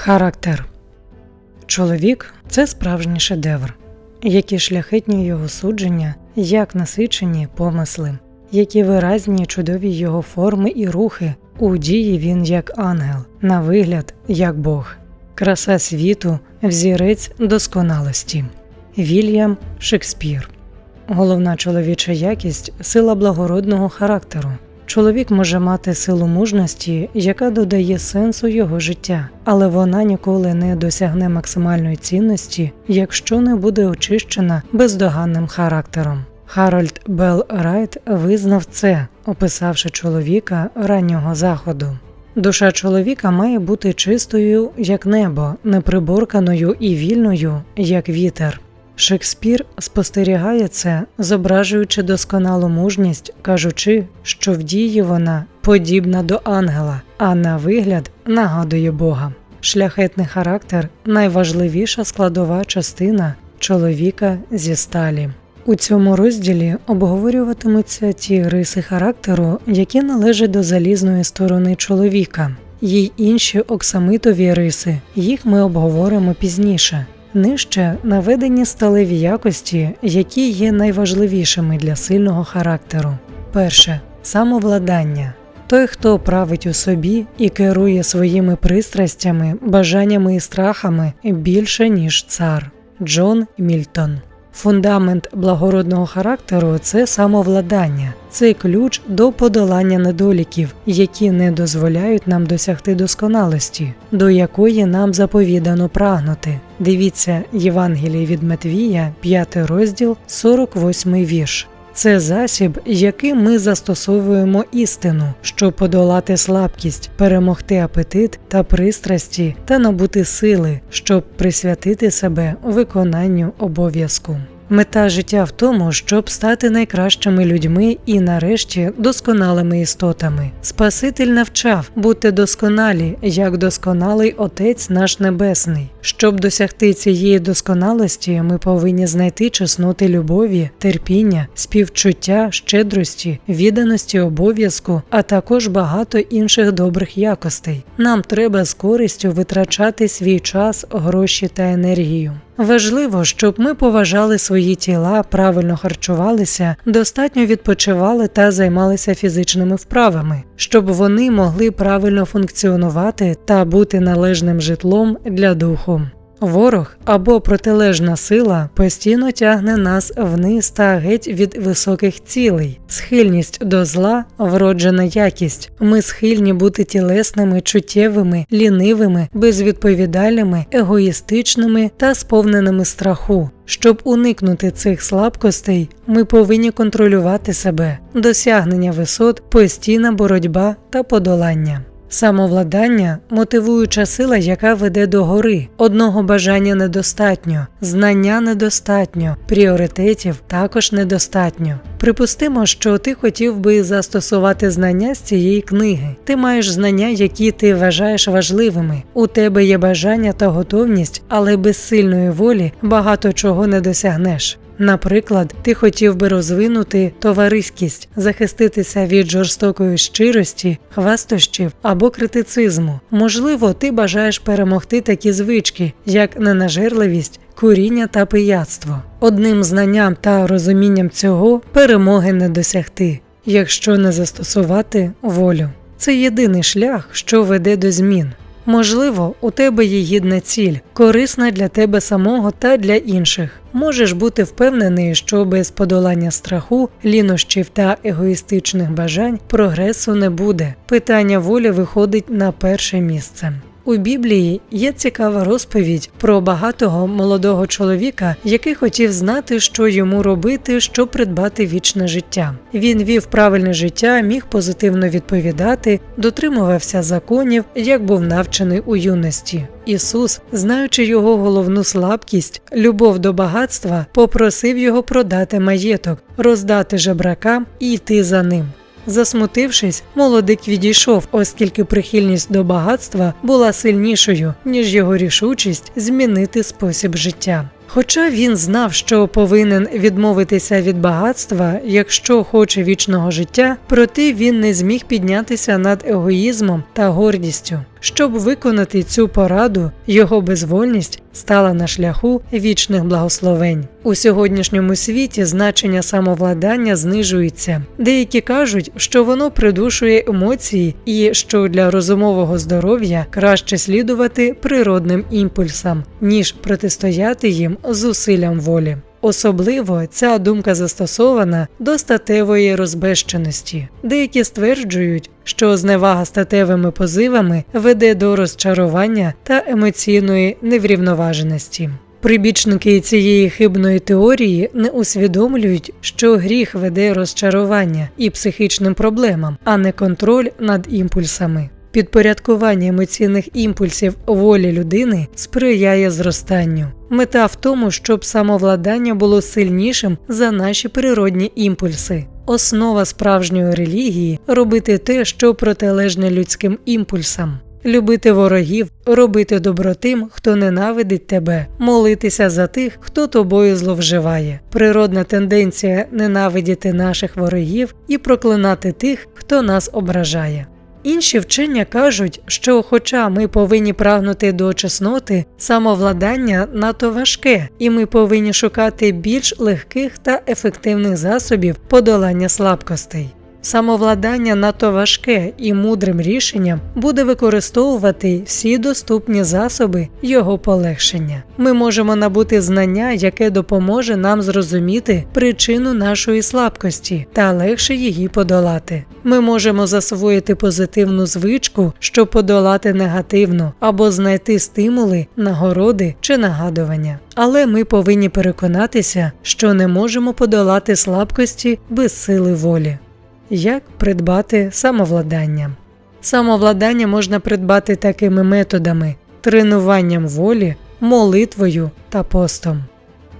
Характер чоловік це справжній шедевр, які шляхетні його судження, як насичені помисли, які виразні чудові його форми і рухи, у дії він як ангел, на вигляд як Бог, краса світу, взірець досконалості. Вільям Шекспір. Головна чоловіча якість сила благородного характеру. Чоловік може мати силу мужності, яка додає сенсу його життя, але вона ніколи не досягне максимальної цінності, якщо не буде очищена бездоганним характером. Харольд Белл Райт визнав це, описавши чоловіка раннього заходу. Душа чоловіка має бути чистою, як небо, неприборканою і вільною, як вітер. Шекспір спостерігає це, зображуючи досконалу мужність, кажучи, що в дії вона подібна до ангела, а на вигляд нагадує Бога. Шляхетний характер найважливіша складова частина чоловіка зі сталі. У цьому розділі обговорюватимуться ті риси характеру, які належать до залізної сторони чоловіка. Є й інші оксамитові риси, їх ми обговоримо пізніше. Нижче наведені сталеві якості, які є найважливішими для сильного характеру. Перше самовладання. Той, хто править у собі і керує своїми пристрастями, бажаннями і страхами більше, ніж цар. Джон Мільтон. Фундамент благородного характеру це самовладання, це ключ до подолання недоліків, які не дозволяють нам досягти досконалості, до якої нам заповідано прагнути. Дивіться Євангеліє від Матвія, 5 розділ, 48 вірш. Це засіб, яким ми застосовуємо істину, щоб подолати слабкість, перемогти апетит та пристрасті та набути сили, щоб присвятити себе виконанню обов'язку. Мета життя в тому, щоб стати найкращими людьми і, нарешті, досконалими істотами. Спаситель навчав бути досконалі, як досконалий Отець наш Небесний. Щоб досягти цієї досконалості, ми повинні знайти чесноти любові, терпіння, співчуття, щедрості, відданості обов'язку, а також багато інших добрих якостей. Нам треба з користю витрачати свій час, гроші та енергію. Важливо, щоб ми поважали свої тіла, правильно харчувалися, достатньо відпочивали та займалися фізичними вправами, щоб вони могли правильно функціонувати та бути належним житлом для духу. Ворог або протилежна сила постійно тягне нас вниз та геть від високих цілей. Схильність до зла вроджена якість. Ми схильні бути тілесними, чуттєвими, лінивими, безвідповідальними, егоїстичними та сповненими страху. Щоб уникнути цих слабкостей, ми повинні контролювати себе, досягнення висот, постійна боротьба та подолання. Самовладання мотивуюча сила, яка веде до гори. Одного бажання недостатньо, знання недостатньо, пріоритетів також недостатньо. Припустимо, що ти хотів би застосувати знання з цієї книги. Ти маєш знання, які ти вважаєш важливими. У тебе є бажання та готовність, але без сильної волі багато чого не досягнеш. Наприклад, ти хотів би розвинути товариськість, захиститися від жорстокої щирості, хвастощів або критицизму. Можливо, ти бажаєш перемогти такі звички, як ненажерливість, куріння та пияцтво. Одним знанням та розумінням цього перемоги не досягти, якщо не застосувати волю. Це єдиний шлях, що веде до змін. Можливо, у тебе є гідна ціль, корисна для тебе самого та для інших. Можеш бути впевнений, що без подолання страху, лінощів та егоїстичних бажань прогресу не буде. Питання волі виходить на перше місце. У Біблії є цікава розповідь про багатого молодого чоловіка, який хотів знати, що йому робити, щоб придбати вічне життя. Він вів правильне життя, міг позитивно відповідати, дотримувався законів, як був навчений у юності. Ісус, знаючи його головну слабкість, любов до багатства, попросив його продати маєток, роздати жебракам і йти за ним. Засмутившись, молодик відійшов, оскільки прихильність до багатства була сильнішою, ніж його рішучість змінити спосіб життя. Хоча він знав, що повинен відмовитися від багатства, якщо хоче вічного життя, проте він не зміг піднятися над егоїзмом та гордістю. Щоб виконати цю пораду, його безвольність стала на шляху вічних благословень. У сьогоднішньому світі значення самовладання знижується. Деякі кажуть, що воно придушує емоції і що для розумового здоров'я краще слідувати природним імпульсам, ніж протистояти їм зусиллям волі. Особливо ця думка застосована до статевої розбещеності. Деякі стверджують, що зневага статевими позивами веде до розчарування та емоційної неврівноваженості. Прибічники цієї хибної теорії не усвідомлюють, що гріх веде розчарування і психічним проблемам, а не контроль над імпульсами. Підпорядкування емоційних імпульсів волі людини сприяє зростанню. Мета в тому, щоб самовладання було сильнішим за наші природні імпульси. Основа справжньої релігії робити те, що протилежне людським імпульсам. Любити ворогів, робити добро тим, хто ненавидить тебе, молитися за тих, хто тобою зловживає. Природна тенденція ненавидіти наших ворогів і проклинати тих, хто нас ображає. Інші вчення кажуть, що, хоча ми повинні прагнути до чесноти, самовладання надто важке, і ми повинні шукати більш легких та ефективних засобів подолання слабкостей. Самовладання надто важке і мудрим рішенням буде використовувати всі доступні засоби його полегшення. Ми можемо набути знання, яке допоможе нам зрозуміти причину нашої слабкості та легше її подолати. Ми можемо засвоїти позитивну звичку, щоб подолати негативну, або знайти стимули, нагороди чи нагадування. Але ми повинні переконатися, що не можемо подолати слабкості без сили волі. Як придбати самовладання? Самовладання можна придбати такими методами: тренуванням волі, молитвою та постом.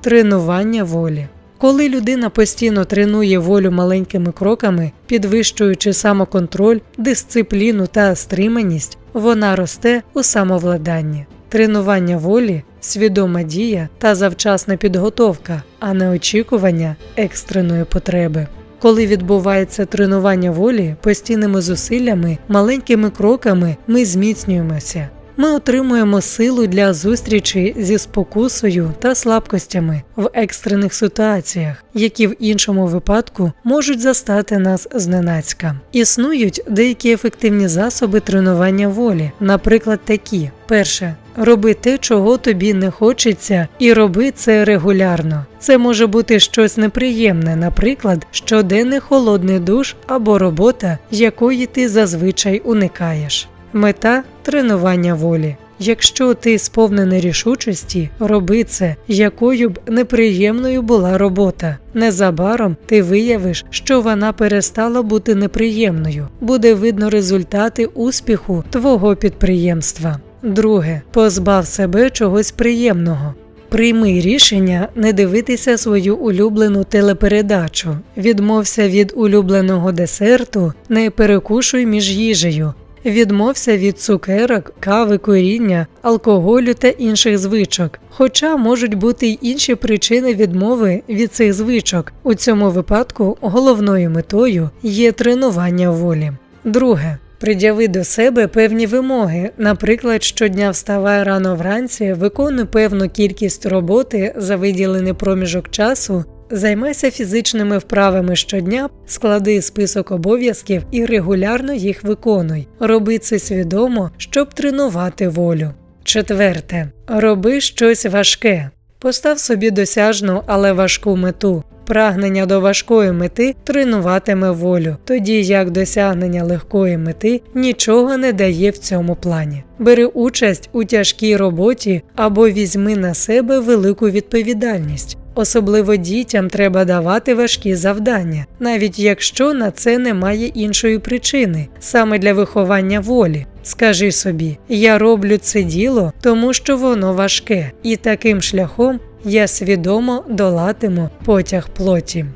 Тренування волі. Коли людина постійно тренує волю маленькими кроками, підвищуючи самоконтроль, дисципліну та стриманість, вона росте у самовладанні. Тренування волі, свідома дія та завчасна підготовка, а не очікування екстреної потреби. Коли відбувається тренування волі постійними зусиллями, маленькими кроками ми зміцнюємося. Ми отримуємо силу для зустрічі зі спокусою та слабкостями в екстрених ситуаціях, які в іншому випадку можуть застати нас зненацька. Існують деякі ефективні засоби тренування волі, наприклад, такі: перше. Роби те, чого тобі не хочеться, і роби це регулярно. Це може бути щось неприємне, наприклад, щоденний холодний душ або робота, якої ти зазвичай уникаєш. Мета тренування волі. Якщо ти сповнений рішучості, роби це, якою б неприємною була робота. Незабаром ти виявиш, що вона перестала бути неприємною, буде видно результати успіху твого підприємства. Друге, позбав себе чогось приємного. Прийми рішення не дивитися свою улюблену телепередачу, відмовся від улюбленого десерту, не перекушуй між їжею, відмовся від цукерок, кави, коріння, алкоголю та інших звичок. Хоча можуть бути й інші причини відмови від цих звичок. У цьому випадку головною метою є тренування волі. Друге. Пред'яви до себе певні вимоги, наприклад, щодня вставай рано вранці, виконуй певну кількість роботи за виділений проміжок часу, займайся фізичними вправами щодня, склади список обов'язків і регулярно їх виконуй. Роби це свідомо, щоб тренувати волю. Четверте. Роби щось важке. Постав собі досяжну, але важку мету. Прагнення до важкої мети тренуватиме волю, тоді як досягнення легкої мети нічого не дає в цьому плані. Бери участь у тяжкій роботі або візьми на себе велику відповідальність. Особливо дітям треба давати важкі завдання, навіть якщо на це немає іншої причини, саме для виховання волі. Скажи собі, я роблю це діло, тому що воно важке, і таким шляхом я свідомо долатиму потяг плоті.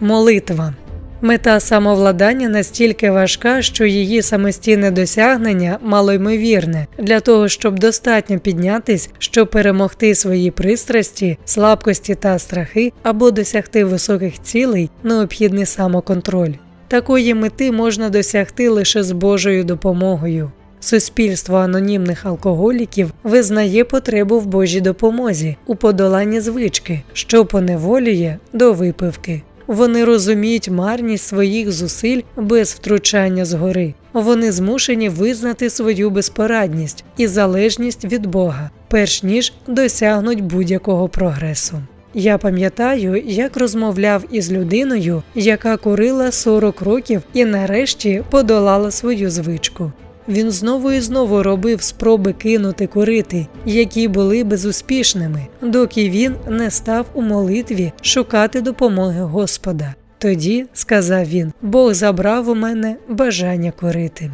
Молитва Мета самовладання настільки важка, що її самостійне досягнення малоймовірне для того, щоб достатньо піднятись, щоб перемогти свої пристрасті, слабкості та страхи або досягти високих цілей, необхідний самоконтроль. Такої мети можна досягти лише з Божою допомогою. Суспільство анонімних алкоголіків визнає потребу в Божій допомозі у подоланні звички, що поневолює до випивки. Вони розуміють марність своїх зусиль без втручання згори. Вони змушені визнати свою безпорадність і залежність від Бога, перш ніж досягнуть будь-якого прогресу. Я пам'ятаю, як розмовляв із людиною, яка курила 40 років і нарешті подолала свою звичку. Він знову і знову робив спроби кинути курити, які були безуспішними, доки він не став у молитві шукати допомоги Господа. Тоді, сказав він, Бог забрав у мене бажання курити.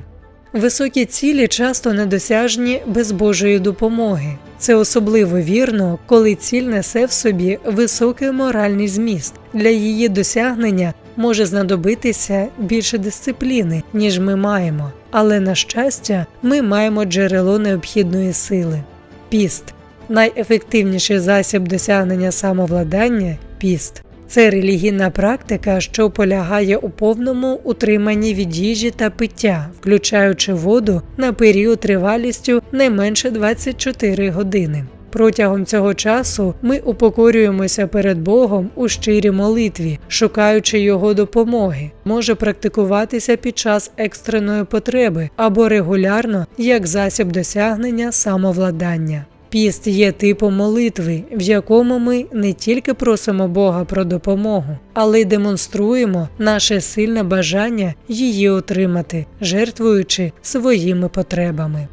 Високі цілі часто недосяжні без Божої допомоги. Це особливо вірно, коли ціль несе в собі високий моральний зміст. Для її досягнення може знадобитися більше дисципліни, ніж ми маємо, але на щастя, ми маємо джерело необхідної сили. Піст найефективніший засіб досягнення самовладання піст. Це релігійна практика, що полягає у повному утриманні від їжі та пиття, включаючи воду на період тривалістю не менше 24 години. Протягом цього часу ми упокорюємося перед Богом у щирій молитві, шукаючи Його допомоги, може практикуватися під час екстреної потреби або регулярно як засіб досягнення самовладання. Піст є типом молитви, в якому ми не тільки просимо Бога про допомогу, але й демонструємо наше сильне бажання її отримати, жертвуючи своїми потребами.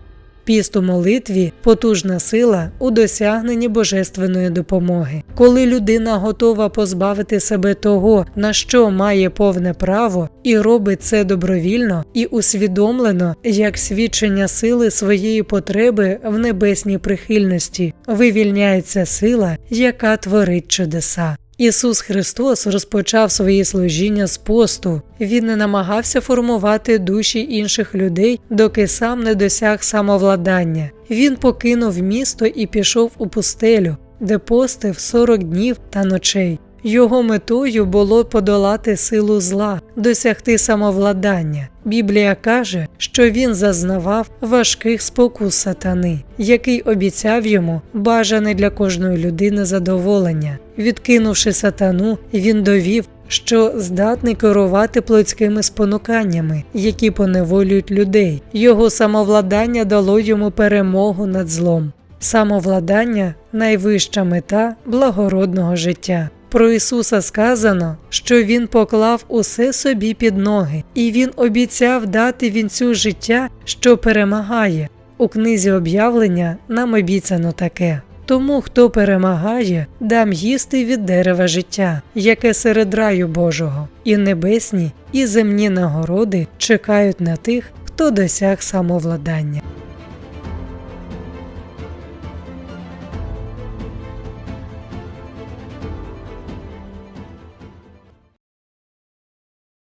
Піст у молитві потужна сила у досягненні божественної допомоги. Коли людина готова позбавити себе того, на що має повне право, і робить це добровільно і усвідомлено як свідчення сили своєї потреби в небесній прихильності, вивільняється сила, яка творить чудеса. Ісус Христос розпочав своє служіння з посту. Він не намагався формувати душі інших людей, доки сам не досяг самовладання. Він покинув місто і пішов у пустелю, де постив 40 днів та ночей. Його метою було подолати силу зла, досягти самовладання. Біблія каже, що він зазнавав важких спокус сатани, який обіцяв йому бажане для кожної людини задоволення. Відкинувши сатану, він довів, що здатний керувати плотськими спонуканнями, які поневолюють людей. Його самовладання дало йому перемогу над злом. Самовладання найвища мета благородного життя. Про Ісуса сказано, що Він поклав усе собі під ноги, і Він обіцяв дати вінцю життя, що перемагає. У книзі об'явлення нам обіцяно таке. Тому, хто перемагає, дам їсти від дерева життя, яке серед раю Божого, і небесні, і земні нагороди чекають на тих, хто досяг самовладання.